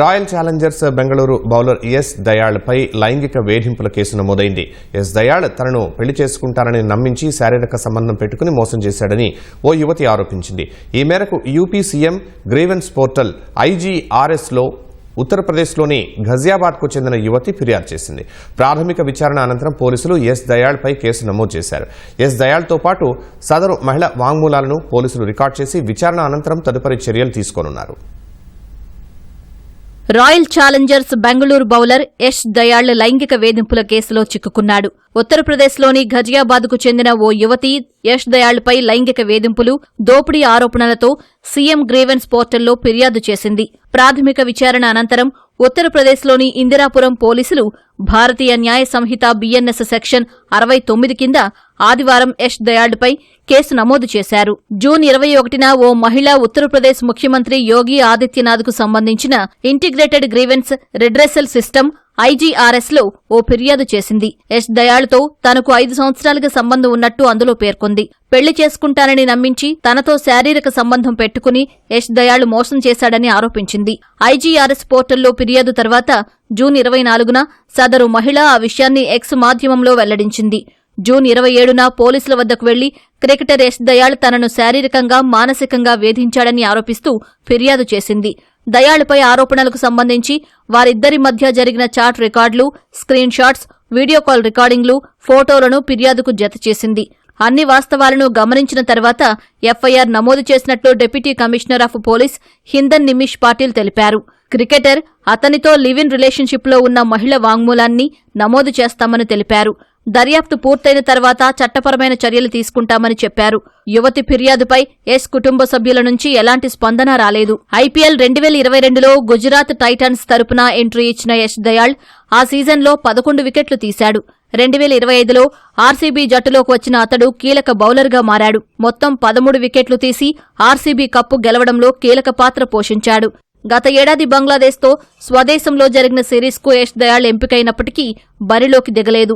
Royal Challengers Bengaluru bowler ఎస్ దయాళ్పై లైంగిక వేధింపుల కేసు నమోదైంది. ఎస్ దయాళ్ తనను పెళ్ళి చేసుకుంటారని నమ్మించి శారీరక సంబంధం పెట్టుకుని మోసం చేశాడని ఓ యువతి ఆరోపించింది. ఈ మేరకు యూపీ సీఎం గ్రీవెన్స్ పోర్టల్ ఐజీఆర్ఎస్లో ఉత్తరప్రదేశ్లోని ఘజియాబాద్కు చెందిన యువతి ఫిర్యాదు చేసింది. ప్రాథమిక విచారణ అనంతరం పోలీసులు ఎస్ దయాళ్పై కేసు నమోదు చేశారు. ఎస్ దయాళ్తో పాటు సదరు మహిళ వాంగ్మూలాలను పోలీసులు రికార్డు చేసి విచారణ అనంతరం తదుపరి చర్యలు తీసుకోనున్నారు. Royal Challengers Bengaluru bowler Yash Dayal లైంగిక వేధింపుల కేసులో చిక్కుకున్నాడు. ఉత్తరప్రదేశ్లోని ఘజియాబాద్కు చెందిన ఓ యువతి యష్ దయాళ్పై లైంగిక వేధింపులు దోపిడీ ఆరోపణలతో సీఎం గ్రీవెన్స్ పోర్టల్లో ఫిర్యాదు చేసింది. ప్రాథమిక విచారణ అనంతరం ఉత్తరప్రదేశ్లోని ఇందిరాపురం పోలీసులు భారతీయ న్యాయ సంహిత బీఎన్ఎస్ సెక్షన్ అరవై తొమ్మిది కింద ఆదివారం యష్ దయాళ్పై కేసు నమోదు చేశారు. జూన్ ఇరవై ఒకటిన ఓ మహిళ ఉత్తరప్రదేశ్ ముఖ్యమంత్రి యోగి ఆదిత్యనాథ్కు సంబంధించిన ఇంటిగ్రేటెడ్ గ్రీవెన్స్ రిడ్రెసల్ సిస్టమ్ ఐజీఆర్ఎస్లో ఓ ఫిర్యాదు చేసింది. యష్ దయాళ్తో తనకు ఐదు సంవత్సరాలుగా సంబంధం ఉన్నట్టు అందులో పేర్కొంది. పెళ్ళి చేసుకుంటానని నమ్మించి తనతో శారీరక సంబంధం పెట్టుకుని యష్ దయాళ్ మోసం చేశాడని ఆరోపించింది. ఐజీఆర్ఎస్ పోర్టల్లో ఫిర్యాదు తర్వాత జూన్ ఇరవై నాలుగున సదరు మహిళ ఆ విషయాన్ని ఎక్స్ మాధ్యమంలో వెల్లడించింది. జూన్ ఇరవై ఏడున పోలీసుల వద్దకు వెళ్ళి క్రికెటర్ యష్ దయాళ్ తనను శారీరకంగా మానసికంగా వేధించాడని ఆరోపిస్తూ ఫిర్యాదు చేసింది. దయాళ్పై ఆరోపణలకు సంబంధించి వారిద్దరి మధ్య జరిగిన చాట్ రికార్డులు స్క్రీన్ షాట్స్ వీడియో కాల్ రికార్డింగ్లు ఫోటోలను ఫిర్యాదుకు జతచేసింది అన్ని వాస్తవాలను గమనించిన తర్వాత ఎఫ్ఐఆర్ నమోదు చేసినట్లు deputy commissioner of police Hindon Nimish Patil తెలిపారు. క్రికెటర్ అతనితో లివ్ ఇన్ రిలేషన్షిప్లో ఉన్న మహిళ వాంగ్మూలాన్ని నమోదు చేస్తామని తెలిపారు. దర్యాప్తు పూర్తయిన తర్వాత చట్టపరమైన చర్యలు తీసుకుంటామని చెప్పారు. యువతి ఫిర్యాదుపై ఎస్ కుటుంబ సభ్యుల నుంచి ఎలాంటి స్పందన రాలేదు. ఐపీఎల్ రెండు వేల ఇరవై రెండులో గుజరాత్ టైటన్స్ తరపున ఎంట్రీ ఇచ్చిన యష్ దయాళ్ ఆ సీజన్లో పదకొండు వికెట్లు తీశాడు. రెండు వేల ఇరవై ఐదులో ఆర్సీబీ జట్టులోకి వచ్చిన అతడు కీలక బౌలర్గా మారాడు. మొత్తం పదమూడు వికెట్లు తీసి ఆర్సీబీ కప్పు గెలవడంలో కీలక పాత్ర పోషించాడు. గత ఏడాది బంగ్లాదేశ్తో స్వదేశంలో జరిగిన సిరీస్కు యష్ దయాళ్ ఎంపికైనప్పటికీ బరిలోకి దిగలేదు.